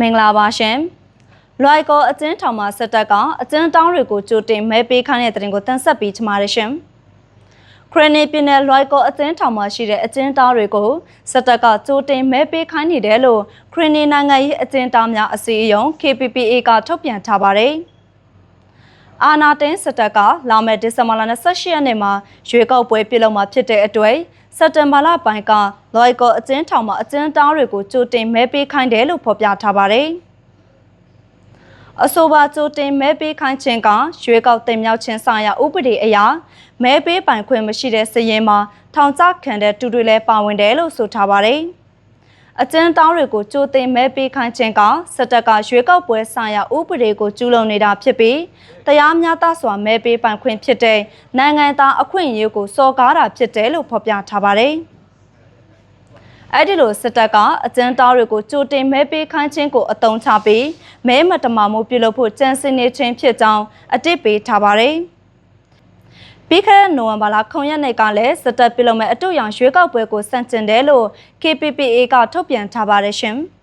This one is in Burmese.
မင်္ဂလာပါရှင်။လွိုက်ကောအကျဉ်းထောင်မှာစစ်တပ်ကအကျဉ်းတောင်းတွေကိုကြိုတင်မဲပေးခိုင်းတဲ့တဲ့တင်ကိုတင်ဆက်ပေးချမှာရရှင်။ခရနီပြည်နယ်လွိုက်ကောအကျဉ်းထောင်မှာရှိတဲ့အကျဉ်းတောင်းတွေကိုစစ်တပ်ကကြိုတင်မဲပေးခိုင်းနေတယ်လို့ခရနီနိုင်ငံရေးအကျဉ်းတောင်းများအစည်းအရုံး KPPA ကထုတ်ပြန်ထားပါတယ်။အာနာတင်းစစ်တပ်ကလာမယ့်ဒီဇင်ဘာလ28ရက်နေ့မှာရွေးကောက်ပွဲပြုလုပ်မှာဖြစ်တဲ့အတွက် စက်တင်ဘာလပိုင်းကလွိုက်ကောအကျဉ်းထောင်မှာအကျဉ်းတောင်းတွေကိုကြိုတင်မဲပေးခိုင်းတယ်လို့ဖော်ပြထားပါတယ်။အဆိုပါကြိုတင်မဲပေးခိုင်းခြင်းကရွေးကောက်တင်မြောက်ခြင်းဆိုင်ရာဥပဒေအရမဲပေးပိုင်ခွင့်မရှိတဲ့စည်ရင်မှာထောင်ချခံတဲ့တူတွေလည်းပါဝင်တယ်လို့ဆိုထားပါတယ်။ အကျဉ်းတောင်းတွေကိုကြိုတင်မဲပေးခိုင်းခြင်းကစစ်တပ်ကရွေးကောက်ပွဲဆိုင်ရာဥပဒေကိုကျူးလွန်နေတာဖြစ်ပြီးတရားမျှတစွာမဲပေးပိုင်ခွင့်ဖြစ်တဲ့နိုင်ငံသားအခွင့်အရေးကိုစော်ကားတာဖြစ်တယ်လို့ဖော်ပြထားပါတယ်။အဲ့ဒီလိုစစ်တပ်ကအကျဉ်းသားတွေကိုကြိုတင်မဲပေးခိုင်းခြင်းကိုအတုံးချပြီးမဲမတမာမှုပြုလုပ်ဖို့ကြံစည်နေခြင်းဖြစ်ကြောင်းအတစ်ပေးထားပါတယ်။ ပြီးခဲ့တဲ့နိုဝင်ဘာလ9ရက်နေ့ကလည်းစစ်တပ်ပြုလုပ်မဲ့အတူရောင်ရွေးကောက်ပွဲကိုစန့်ကျင်တယ်လို့ KPPA ကထုတ်ပြန်ထားပါတယ်ရှင်။